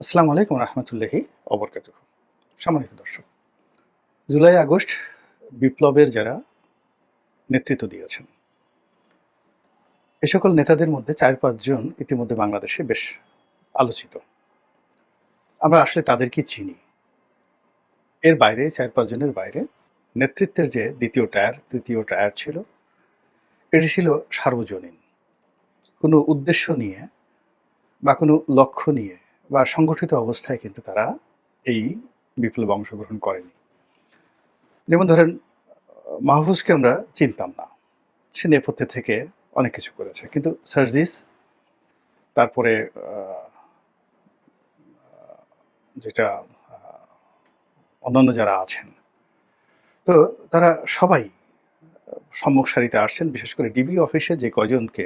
আসসালামু আলাইকুম রহমতুল্লাহি অবরকাত সম্মানিত দর্শক, জুলাই, আগস্ট বিপ্লবের যারা নেতৃত্ব দিয়েছেন, এ সকল নেতাদের মধ্যে চার পাঁচজন ইতিমধ্যে বাংলাদেশে বেশ আলোচিত। আমরা আসলে তাদেরকে চিনি। এর বাইরে, চার পাঁচজনের বাইরে নেতৃত্বের যে দ্বিতীয় টায়ার, তৃতীয় টায়ার ছিল, এটি ছিল সার্বজনীন। কোনো উদ্দেশ্য নিয়ে বা কোনো লক্ষ্য নিয়ে বা সংগঠিত অবস্থায় কিন্তু তারা এই বিপ্লবে অংশগ্রহণ করেনি। যেমন ধরেন, মাহফুজকে আমরা চিনতাম না। সে নেপথ্যে থেকে অনেক কিছু করেছে। কিন্তু সার্জিস, তারপরে যেটা অন্যান্য যারা আছেন, তো তারা সবাই সম্মুখ সারিতে আসছেন। বিশেষ করে ডিবি অফিসে যে কজনকে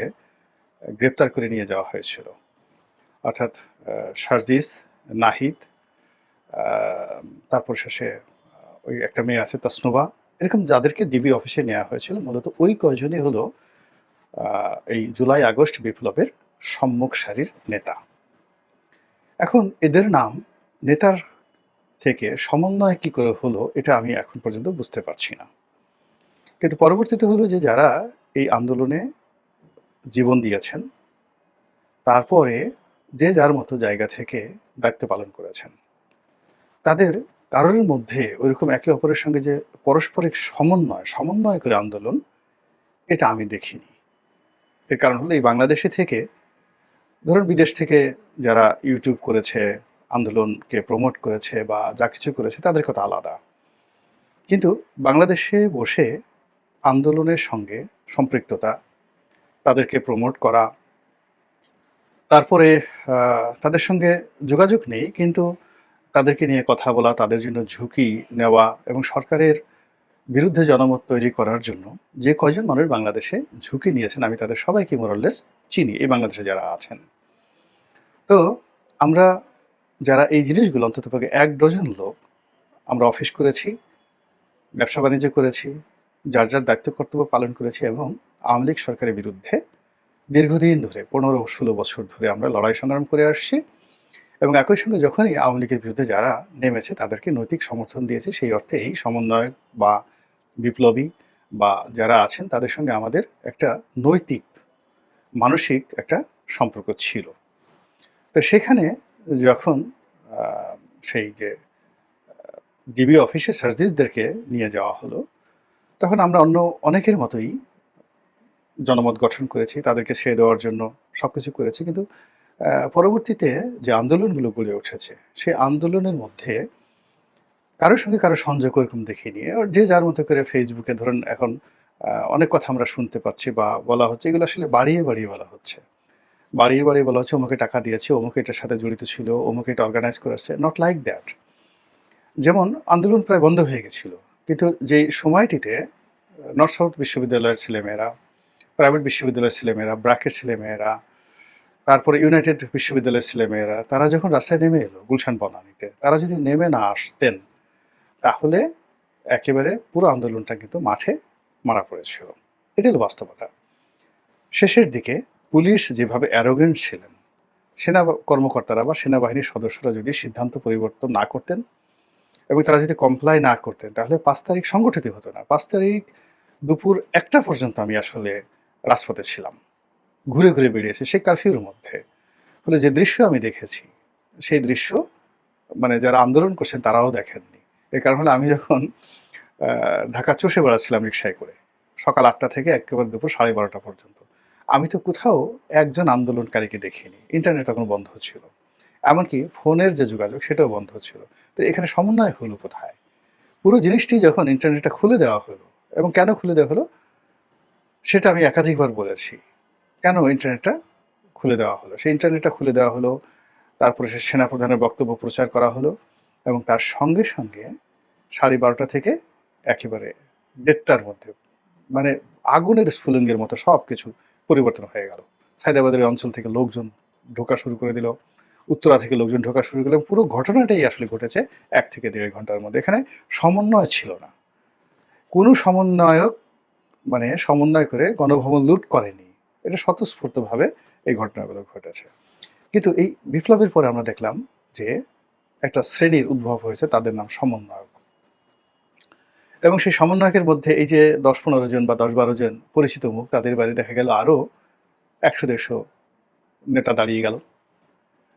গ্রেপ্তার করে নিয়ে যাওয়া হয়েছিল। অর্থাৎ সার্জিস নাহিদ তারপর শেষে ওই একটা মেয়ে আছে, তাসনোবা। এরকম যাদেরকে ডিবি অফিসে নেওয়া হয়েছিল, মূলত ওই কয়জনই হলো এই জুলাই আগস্ট বিপ্লবের সম্মুখ সারির নেতা। এখন এদের নাম, নেতার থেকে সমন্বয় কি করে হলো, এটা আমি এখন পর্যন্ত বুঝতে পারছি না। কিন্তু পরবর্তীতে হলো যে যারা এই আন্দোলনে জীবন দিয়েছেন, তারপরে যে যার মতো জায়গা থেকে দায়িত্ব পালন করেছেন। তাদের কারোর মধ্যে ওইরকম একে অপরের সঙ্গে যে পারস্পরিক সমন্বয় সমন্বয় করে আন্দোলন, এটা আমি দেখিনি। এর কারণ হলো এই বাংলাদেশে থেকে, ধরুন বিদেশ থেকে যারা ইউটিউব করেছে, আন্দোলনকে প্রমোট করেছে বা যা কিছু করেছে, তাদের কথা আলাদা। কিন্তু বাংলাদেশে বসে আন্দোলনের সঙ্গে সম্পৃক্ততা, তাদেরকে প্রমোট করা তারপরে তাদের সঙ্গে যোগাযোগ নেই, কিন্তু তাদেরকে নিয়ে কথা বলা, তাদের জন্য ঝুঁকি নেওয়া এবং সরকারের বিরুদ্ধে জনমত তৈরি করার জন্য যে কয়জন মানুষ বাংলাদেশে ঝুঁকি নিয়েছেন, আমি তাদের সবাইকে মোরললেস চিনি, এই বাংলাদেশে যারা আছেন। তো, আমরা যারা এই জিনিসগুলো অন্তত এক ডজন লোক আমরা অফিস করেছি, ব্যবসা বাণিজ্য করেছি, যার যার দায়িত্ব কর্তব্য পালন করেছি এবং আওয়ামী লীগ সরকারের বিরুদ্ধে দীর্ঘদিন ধরে, পনেরো ষোলো বছর ধরে আমরা লড়াই সংগ্রাম করে আসছি এবং একই সঙ্গে যখনই আওয়ামী লীগের বিরুদ্ধে যারা নেমেছে, তাদেরকে নৈতিক সমর্থন দিয়েছে, সেই অর্থে এই সমন্বয়ক বা বিপ্লবী বা যারা আছেন, তাদের সঙ্গে আমাদের একটা নৈতিক, মানসিক একটা সম্পর্ক ছিল। তো সেখানে যখন সেই যে ডিবি অফিসে সার্জিসদেরকে নিয়ে যাওয়া হলো, তখন আমরা অন্য অনেকের মতোই জনমত গঠন করেছি, তাদেরকে ছেড়ে দেওয়ার জন্য সব কিছু করেছি, কিন্তু পরবর্তীতে যে আন্দোলনগুলো গড়ে উঠেছে, সেই আন্দোলনের মধ্যে কারোর সঙ্গে কারও সংযোগ ওরকম দেখিনি। যে যার মতো করে ফেসবুকে ধরুন এখন অনেক কথা আমরা শুনতে পাচ্ছি বা বলা হচ্ছে, এগুলো আসলে বাড়িয়ে বাড়িয়ে বলা হচ্ছে। বাড়িয়ে বাড়িয়ে বলা হচ্ছে, অমুকে টাকা দিয়েছে, অমুকে এটার সাথে জড়িত ছিল, অমুকে এটা অর্গানাইজ করেছে নট লাইক দ্যাট যেমন, আন্দোলন প্রায় বন্ধ হয়ে গেছিল, কিন্তু যেই সময়টিতে নর্থ সাউথ বিশ্ববিদ্যালয়ের ছেলেমেয়েরা প্রাইভেট বিশ্ববিদ্যালয়ের ছেলেমেয়েরা, ব্র্যাকের ছেলেমেয়েরা, তারপরে ইউনাইটেড বিশ্ববিদ্যালয়ের ছেলেমেয়েরা, তারা যখন রাস্তায় নেমে এলো গুলশান বনানীতে, তারা যদি নেমে না আসতেন, তাহলে একেবারে পুরো আন্দোলনটা কিন্তু মাঠে মারা পড়েছিল। এটা হলো বাস্তবতা। শেষের দিকে পুলিশ যেভাবে অ্যারোগেন্ট ছিলেন, সেনা কর্মকর্তারা বা সেনাবাহিনীর সদস্যরা যদি সিদ্ধান্ত পরিবর্তন না করতেন এবং তারা যদি কমপ্লাই না করতেন, তাহলে পাঁচ তারিখ সংগঠিত হতো না। পাঁচ তারিখ দুপুর একটা পর্যন্ত আমি আসলে রাজপথে ছিলাম। ঘুরে ঘুরে বেরিয়েছি সেই কারফিউর মধ্যে। ফলে যে দৃশ্য আমি দেখেছি, সেই দৃশ্য মানে যারা আন্দোলন করছেন তারাও দেখেননি। এর কারণ হলো আমি যখন ঢাকা চষে বেড়াচ্ছিলাম রিক্সায় করে, সকাল আটটা থেকে একেবারে দুপুর সাড়ে বারোটা পর্যন্ত, আমি তো কোথাও একজন আন্দোলনকারীকে দেখিনি। ইন্টারনেট তখন বন্ধ ছিল। এমনকি ফোনের যে যোগাযোগ, সেটাও বন্ধ ছিল। তো এখানে সমন্বয় হলো কোথায়? পুরো জিনিসটি যখন ইন্টারনেটটা খুলে দেওয়া হলো, এবং কেন খুলে দেওয়া হলো? সেটা আমি একাধিকবার বলেছি। কেন ইন্টারনেটটা খুলে দেওয়া হলো? সেই ইন্টারনেটটা খুলে দেওয়া হলো, তারপরে সে সেনাপ্রধানের বক্তব্য প্রচার করা হলো এবং তার সঙ্গে সঙ্গে সাড়ে বারোটা থেকে একেবারে দেড়টার মধ্যে মানে আগুনের স্ফুলিঙ্গের মতো সব কিছু পরিবর্তন হয়ে গেল। সাইদাবাদের অঞ্চল থেকে লোকজন ঢোকা শুরু করে দিল, উত্তরা থেকে লোকজন ঢোকা শুরু করল পুরো ঘটনাটাই আসলে ঘটেছে এক থেকে দেড় ঘণ্টার মধ্যে। এখানে সমন্বয় ছিল না। কোনো সমন্বয়ক মানে সমন্বয় করে গণভবন লুট করেনি। এটা স্বতঃস্ফূর্তভাবে এই ঘটনাগুলো ঘটেছে। কিন্তু এই বিপ্লবের পরে আমরা দেখলাম যে একটা শ্রেণির উদ্ভব হয়েছে, তাদের নাম সমন্বয়ক। এবং সেই সমন্বয়কের মধ্যে এই যে দশ পনেরো জন বা দশ বারো জন পরিচিত মুখ, তাদের বাড়ি দেখা গেল আরও একশো দেড়শো নেতা দাঁড়িয়ে গেল।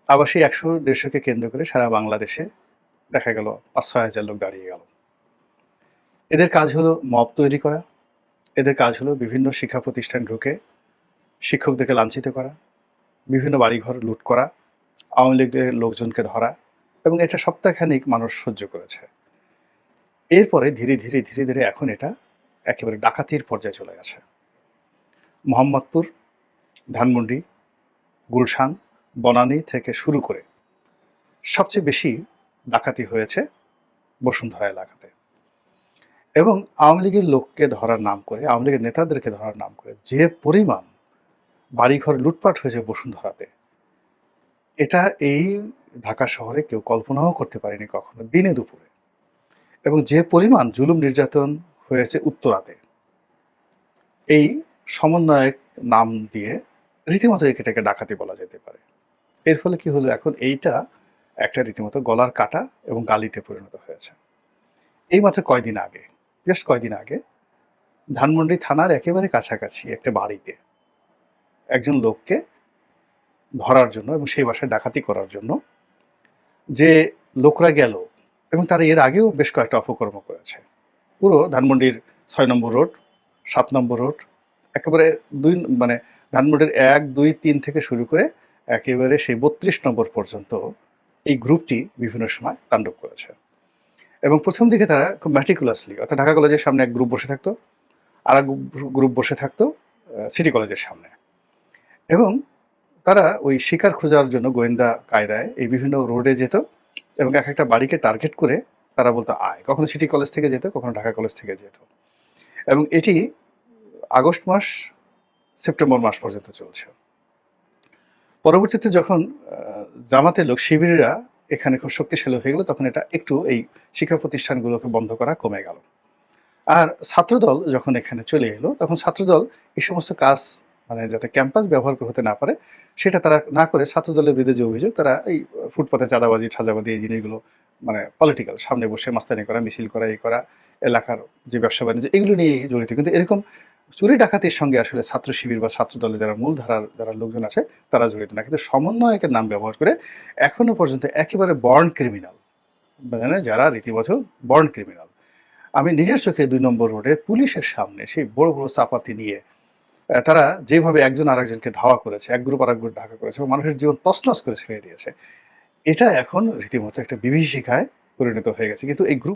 আবার সেই একশো দেড়শোকে কেন্দ্র করে সারা বাংলাদেশে দেখা গেল পাঁচ ছয় হাজার লোক দাঁড়িয়ে গেল। এদের কাজ হলো মব তৈরি করা এদের কাজ হলো বিভিন্ন শিক্ষা প্রতিষ্ঠান ঢুকে শিক্ষকদেরকে লাঞ্ছিত করা, বিভিন্ন বাড়িঘর লুট করা, আওয়ামী লীগের লোকজনকে ধরা এবং এটা সপ্তাহখানিক মানুষ সহ্য করেছে। এরপরে ধীরে ধীরে ধীরে ধীরে এখন এটা একেবারে ডাকাতির পর্যায়ে চলে গেছে। মোহাম্মদপুর, ধানমন্ডি, গুলশান, বনানী থেকে শুরু করে সবচেয়ে বেশি ডাকাতি হয়েছে বসুন্ধরা এলাকাতে। এবং আওয়ামী লীগের লোককে ধরার নাম করে, আওয়ামী লীগের নেতাদেরকে ধরার নাম করে যে পরিমাণ বাড়িঘর লুটপাট হয়েছে বসুন্ধরাতে, এটা এই ঢাকা শহরে কেউ কল্পনাও করতে পারেনি কখনো দিনে দুপুরে। এবং যে পরিমাণ জুলুম নির্যাতন হয়েছে উত্তরাতে, এই সমন্বয়ক নাম দিয়ে রীতিমতো এটাকে ডাকাতি বলা যেতে পারে। এর ফলে কি হলো এখন? এইটা একটা রীতিমতো গলার কাটা এবং গালিতে পরিণত হয়েছে। এই মাত্র কয়দিন আগে জাস্ট কয়দিন আগে ধানমন্ডি থানার একেবারে কাছাকাছি একটা বাড়িতে একজন লোককে ধরার জন্য এবং সেই বাসায় ডাকাতি করার জন্য যে লোকরা গেল এবং তারা এর আগেও বেশ কয়েকটা অপকর্ম করেছে। পুরো ধানমন্ডির ছয় নম্বর রোড, সাত নম্বর রোড, একেবারে দুই মানে ধানমন্ডির এক, দুই, তিন থেকে শুরু করে একেবারে সেই বত্রিশ নম্বর পর্যন্ত এই গ্রুপটি বিভিন্ন সময় তাণ্ডব করেছে। এবং প্রথম দিকে তারা খুব ম্যাটিকুলাসলি অর্থাৎ ঢাকা কলেজের সামনে এক গ্রুপ বসে থাকতো, আর এক গ্রুপ বসে থাকতো সিটি কলেজের সামনে। এবং তারা ওই শিকার খোঁজার জন্য গোয়েন্দা কায়দায় এই বিভিন্ন রোডে যেত এবং এক একটা বাড়িকে টার্গেট করে তারা বলতো, আয়। কখনো সিটি কলেজ থেকে যেত, কখনো ঢাকা কলেজ থেকে যেত। এবং এটি আগস্ট মাস, সেপ্টেম্বর মাস পর্যন্ত চলছে। পরবর্তীতে যখন জামাতের লোক শিবিররা এখানে খুব শক্তিশালী হয়ে গেলো, তখন এটা একটু এই শিক্ষা প্রতিষ্ঠানগুলোকে বন্ধ করা কমে গেল। আর ছাত্রদল যখন এখানে চলে এলো, তখন ছাত্রদল এই সমস্ত কাজ মানে যাতে ক্যাম্পাস ব্যবহার হতে না পারে, সেটা তারা না করে ছাত্রদলের বিরুদ্ধে যে অভিযোগ, তারা এই ফুটপাতে চাঁদাবাজি, ঠাজাবাজি এই জিনিসগুলো মানে পলিটিক্যাল সামনে বসে মাস্তানি করা, মিছিল করা, এই করা, এলাকার যে ব্যবসা বাণিজ্য এগুলো নিয়ে জড়িত। কিন্তু এরকম চুরি ডাকাতির সঙ্গে আসলে ছাত্র শিবির বা ছাত্র দলের যারা মূল ধারার, যারা লোকজন আছে, তারা জড়িত না। কিন্তু সমন্বয়কের নাম ব্যবহার করে এখনও পর্যন্ত একেবারে বর্ন ক্রিমিনাল। মানে যারা রীতিমতো বর্ন ক্রিমিনাল। আমি নিজের চোখে দুই নম্বর রোডে পুলিশের সামনে সেই বড় বড় চাপাতি নিয়ে তারা যেভাবে একজন আরেকজনকে ধাওয়া করেছে, এক গ্রুপ আরেক গ্রুপ ঢাকা করেছে মানুষের জীবন তছনছ করে ছেড়ে দিয়েছে, এটা এখন রীতিমতো একটা বিভীষিকায় পরিণত হয়ে গেছে। কিন্তু এই গ্রুপ